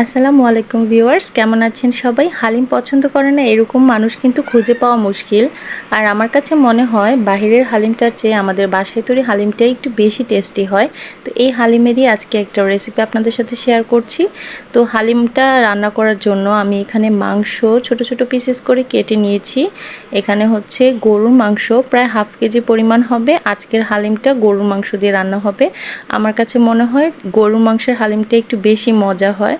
আসসালামু আলাইকুম ভিউয়ার্স, কেমন আছেন সবাই? হালিম পছন্দ করে না এরকম মানুষ কিন্তু খুঁজে পাওয়া মুশকিল। আর আমার কাছে মনে হয়, বাহিরের হালিমটার চেয়ে আমাদের বাসায় তৈরি হালিমটাই একটু বেশি টেস্টি হয়। তো এই হালিমেরই আজকে একটা রেসিপি আপনাদের সাথে শেয়ার করছি। তো হালিমটা রান্না করার জন্য আমি এখানে মাংস, ছোট ছোট পিসেস করে কেটে নিয়েছি। এখানে হচ্ছে গরুর মাংস, প্রায় হাফ কেজি পরিমাণ হবে। আজকের হালিমটা গরুর মাংস দিয়ে রান্না হবে। আমার কাছে মনে হয় গরুর মাংসের হালিমটা একটু বেশি মজা হয়।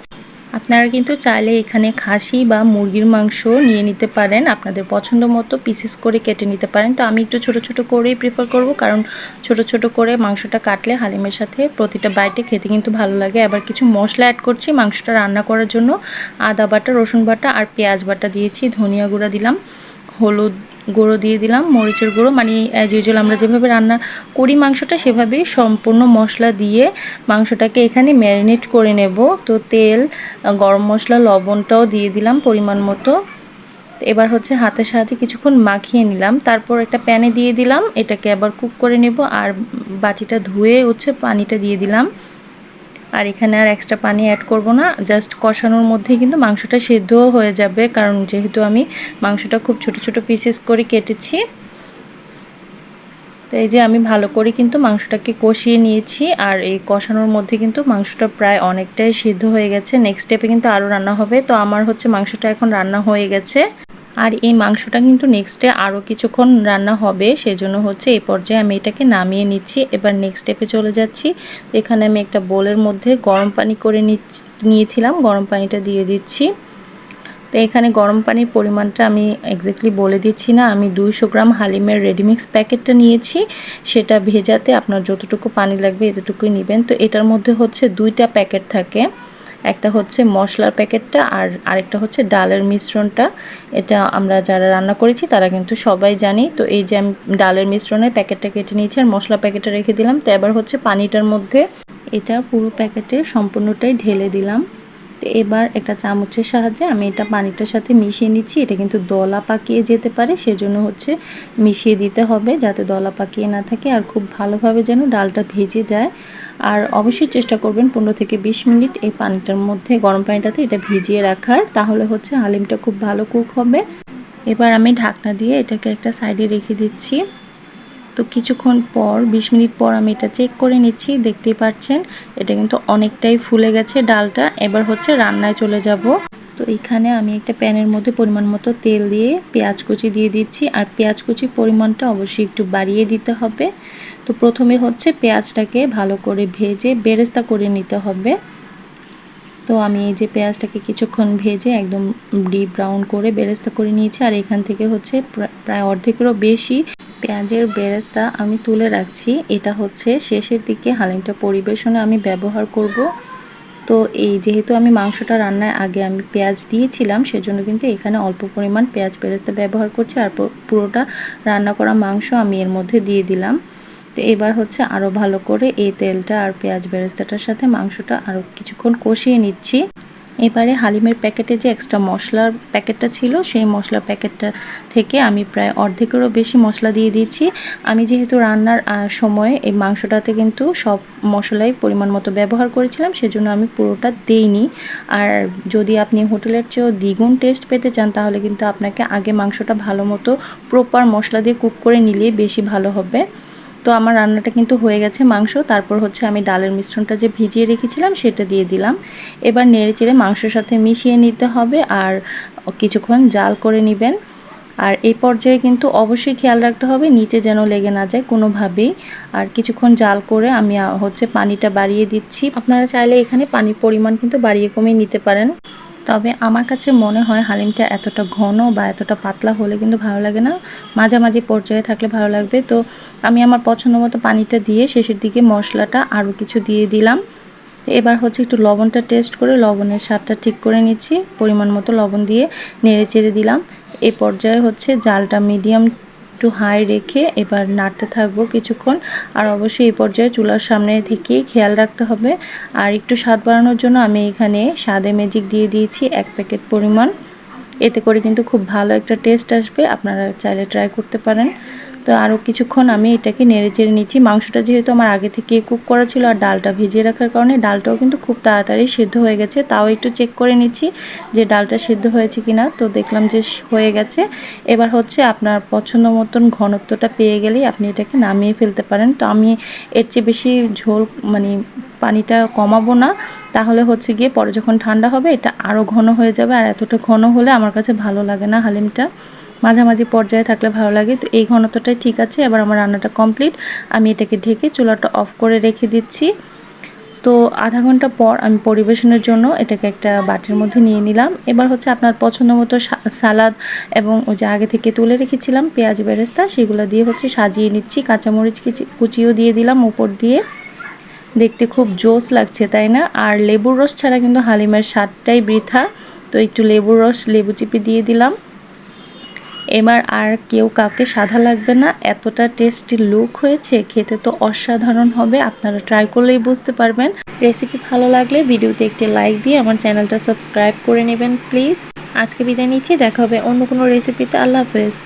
আপনারা কিন্তু চাইলে এখানে খাসি বা মুরগির মাংস নিয়ে নিতে পারেন। আপনাদের পছন্দ মতো পিসেস করে কেটে নিতে পারেন। তো আমি একটু ছোট ছোট করেই প্রিফার করব, কারণ ছোট ছোট করে মাংসটা কাটলে হালিমের সাথে প্রতিটা বাইটে খেতে কিন্তু ভালো লাগে। আবার কিছু মশলা অ্যাড করছি মাংসটা রান্না করার জন্য। আদা বাটা, রসুন বাটা আর পেঁয়াজ বাটা দিয়েছি, ধনিয়া গুঁড়া দিলাম, হলুদ গুঁড়ো দিয়ে দিলাম, মরিচের গুঁড়ো। মানে অ্যাজ ইউজুয়াল আমরা যেভাবে রান্না করি মাংসটা সেভাবেই সম্পূর্ণ মশলা দিয়ে মাংসটাকে এখানে ম্যারিনেট করে নেব। তো তেল গরম মশলা, লবণটাও দিয়ে দিলাম পরিমাণ মতো। এবার হচ্ছে হাতের সাহায্যে কিছুক্ষণ মাখিয়ে নিলাম। তারপর একটা প্যানে দিয়ে দিলাম। এটাকে আবার কুক করে নেব। আর বাটিটা ধুয়ে হচ্ছে পানিটা দিয়ে দিলাম। আর এখানে আর এক্সট্রা পানি অ্যাড করব না। জাস্ট কষানোর মধ্যেই কিন্তু মাংসটা সেদ্ধও হয়ে যাবে, কারণ যেহেতু আমি মাংসটা খুব ছোট ছোট পিসেস করে কেটেছি। তো এই যে আমি ভালো করে কিন্তু মাংসটাকে কষিয়ে নিয়েছি, আর এই কষানোর মধ্যে কিন্তু মাংসটা প্রায় অনেকটাই সিদ্ধ হয়ে গেছে। নেক্সট স্টেপে কিন্তু আরও রান্না হবে। তো আমার হচ্ছে মাংসটা এখন রান্না হয়ে গেছে। আর এই মাংসটা কিন্তু নেক্সটে আরও কিছুক্ষণ রান্না হবে, সেজন্য হচ্ছে এই পর্যায়ে আমি এটাকে নামিয়ে নিচ্ছি। এবার নেক্সট স্টেপে চলে যাচ্ছি। এখানে আমি একটা বোলের মধ্যে গরম পানি করে নিয়েছিলাম, গরম পানিটা দিয়ে দিচ্ছি। তো এখানে গরম পানির পরিমাণটা আমি এক্স্যাক্টলি বলে দিচ্ছি না। আমি দুইশো গ্রাম হালিমের রেডিমিক্স প্যাকেটটা নিয়েছি। সেটা ভেজাতে আপনার যতটুকু পানি লাগবে এতটুকুই নেবেন। তো এটার মধ্যে হচ্ছে দুইটা প্যাকেট থাকে। একটা হচ্ছে মশলার প্যাকেটটা আর আরেকটা হচ্ছে ডালের মিশ্রণটা। এটা আমরা যারা রান্না করেছি তারা কিন্তু সবাই জানি। তো এই যে আমি ডালের মিশ্রণের প্যাকেটটা কেটে নিয়েছি আর মশলা প্যাকেটটা রেখে দিলাম। তো এবার হচ্ছে পানিটার মধ্যে এটা পুরো প্যাকেটে সম্পূর্ণটাই ঢেলে দিলাম। তো এবার একটা চামচের সাহায্যে আমি এটা পানিটার সাথে মিশিয়ে নিচ্ছি। এটা কিন্তু দলা পাকিয়ে যেতে পারে, সেজন্য হচ্ছে মিশিয়ে দিতে হবে যাতে দলা পাকিয়ে না থাকে। আর খুব ভালোভাবে যেন ডালটা ভেজে যায়। আর অবশ্যই চেষ্টা করবেন পনেরো থেকে বিশ মিনিট এই পানিটার মধ্যে, গরম পানিটাতে এটা ভিজিয়ে রাখার। তাহলে হচ্ছে আলিমটা খুব ভালো কুক হবে। এবার আমি ঢাকনা দিয়ে এটাকে একটা সাইডে রেখে দিচ্ছি। তো কিছুক্ষণ পর ২০ মিনিট পর আমি এটা চেক করে নিচ্ছি, দেখতেই পাচ্ছেন। এটা কিন্তু অনেকটাই ফুলে গেছে ডালটা। এবার হচ্ছে রান্নায় চলে যাব। তো এখানে আমি একটা প্যানের মধ্যে পরিমাণ মতো তেল দিয়ে পেঁয়াজ কুচি দিয়ে দিচ্ছি। আর পেঁয়াজ কুচির পরিমাণটা অবশ্যই একটু বাড়িয়ে দিতে হবে। তো প্রথমে হচ্ছে পেঁয়াজটাকে ভালো করে ভেজে বেরেস্তা করে নিতে হবে। তো আমি এই যে পেঁয়াজটাকে কিছুক্ষণ ভেজে একদম ডিপ ব্রাউন করে বেরেস্তা করে নিয়েছি। আর এখান থেকে হচ্ছে প্রায় অর্ধেকেরও বেশি পেঁয়াজের বেরেস্তা আমি তুলে রাখছি। এটা হচ্ছে শেষের দিকে হালিমটা পরিবেশনে আমি ব্যবহার করব। তো এই যেহেতু আমি মাংসটা রান্নায় আগে আমি পেঁয়াজ দিয়েছিলাম, সেজন্য কিন্তু এখানে অল্প পরিমাণ পেঁয়াজ বেরেস্তা ব্যবহার করছি আর পুরোটা রান্না করা মাংস আমি এর মধ্যে দিয়ে দিলাম। তো এবার হচ্ছে আরও ভালো করে এই তেলটা আর পেঁয়াজ বেরেস্তাটার সাথে মাংসটা আরও কিছুক্ষণ কষিয়ে নিচ্ছি। এবারে হালিমের প্যাকেটে যে এক্সট্রা মশলার প্যাকেটটা ছিল, সেই মশলার প্যাকেটটা থেকে আমি প্রায় অর্ধেকেরও বেশি মশলা দিয়ে দিয়েছি। আমি যেহেতু রান্নার সময় এই মাংসটাতে কিন্তু সব মশলাই পরিমাণ মতো ব্যবহার করেছিলাম, সেজন্য আমি পুরোটা দেইনি। আর যদি আপনি হোটেলের চেয়েও দ্বিগুণ টেস্ট পেতে চান, তাহলে কিন্তু আপনাকে আগে মাংসটা ভালো মতো প্রপার মশলা দিয়ে কুক করে নিলেই বেশি ভালো হবে। তো আমার রান্নাটা কিন্তু হয়ে গেছে মাংস। তারপর হচ্ছে আমি ডালের মিশ্রণটা যে ভিজিয়ে রেখেছিলাম সেটা দিয়ে দিলাম। এবার নেড়ে চেড়ে মাংসের সাথে মিশিয়ে নিতে হবে আর কিছুক্ষণ জাল করে নেবেন। আর এই পর্যায়ে কিন্তু অবশ্যই খেয়াল রাখতে হবে, নিচে যেন লেগে না যায় কোনোভাবেই। আর কিছুক্ষণ জাল করে আমি হচ্ছে পানিটা বাড়িয়ে দিচ্ছি। আপনারা চাইলে এখানে পানির পরিমাণ কিন্তু বাড়িয়ে কমিয়ে নিতে পারেন। তবে আমার কাছে মনে হয় হালিমটা এতটা ঘন বা এতটা পাতলা হলে কিন্তু ভালো লাগে না। মাঝামাঝি পর্যায়ে থাকলে ভালো লাগবে। তো আমি আমার পছন্দ মতো পানিটা দিয়ে শেষের দিকে মশলাটা আরও কিছু দিয়ে দিলাম। এবার হচ্ছে একটু লবণটা টেস্ট করে লবণের স্বাদটা ঠিক করে নিচ্ছি। পরিমাণ মতো লবণ দিয়ে নেড়ে চেড়ে দিলাম। এই পর্যায়ে হচ্ছে জালটা মিডিয়াম একটু হাই রেখে এবার নাড়তে থাকব কিছুক্ষণ। আর অবশ্যই এই পর্যায়ে চুলার সামনে থেকে খেয়াল রাখতে হবে। আর একটু স্বাদ বাড়ানোর জন্য আমি এখানে স্বাদে ম্যাজিক দিয়ে দিয়েছি এক প্যাকেট পরিমাণ। এতে করে কিন্তু খুব ভালো একটা টেস্ট আসবে। আপনারা চাইলে ট্রাই করতে পারেন। তো আরও কিছুক্ষণ আমি এটাকে নেড়ে চেড়ে নিচ্ছি। মাংসটা যেহেতু আমার আগে থেকে কুক করা ছিল আর ডালটা ভিজিয়ে রাখার কারণে ডালটাও কিন্তু খুব তাড়াতাড়ি সিদ্ধ হয়ে গেছে। তাও একটু চেক করে নিচ্ছি যে ডালটা সিদ্ধ হয়েছে কিনা। তো দেখলাম যে হয়ে গেছে। এবার হচ্ছে আপনার পছন্দ মতন ঘনত্বটা পেয়ে গেলেই আপনি এটাকে নামিয়ে ফেলতে পারেন। তো আমি এর চেয়ে বেশি ঝোল মানে পানিটা কমাবো না। তাহলে হচ্ছে গিয়ে পরে যখন ঠান্ডা হবে, এটা আরও ঘন হয়ে যাবে। আর এতটা ঘন হলে আমার কাছে ভালো লাগে না হালিমটা। মাঝামাঝি পর্যায়ে থাকলে ভালো লাগে। তো এই ঘনত্বটাই ঠিক আছে, এবার আমার রান্নাটা কমপ্লিট আমি এটাকে ঢেকে চুলাটা অফ করে রেখে দিচ্ছি। তো আধা ঘণ্টা পর আমি পরিবেশনের জন্য এটাকে একটা বাটির মধ্যে নিয়ে নিলাম। এবার হচ্ছে আপনার পছন্দ মতো সালাদ এবং ওই যে আগে থেকে তুলে রেখেছিলাম পেঁয়াজ বেরেস্তা, সেগুলো দিয়ে হচ্ছে সাজিয়ে নিচ্ছি। কাঁচামরিচ কুচিও দিয়ে দিলাম উপর দিয়ে। দেখতে খুব জোস লাগছে, তাই না? আর লেবুর রস ছাড়া কিন্তু হালিমের স্বাদটাই বৃথা। তো একটু লেবুর রস, লেবু চিপে দিয়ে দিলাম। এবার আর কেউ কাউকে সাদা লাগবে না। এতটা টেস্টি লুক হয়েছে, খেতে তো অসাধারণ হবে, আপনারা ট্রাই করলেই বুঝতে পারবেন। রেসিপি ভালো লাগলে ভিডিওতে একটি লাইক দিয়ে আমার চ্যানেলটা সাবস্ক্রাইব করে নেবেন প্লিজ আজকে বিদায় নিচ্ছি, দেখা হবে অন্য কোনো রেসিপিতে আল্লাহ হাফেজ।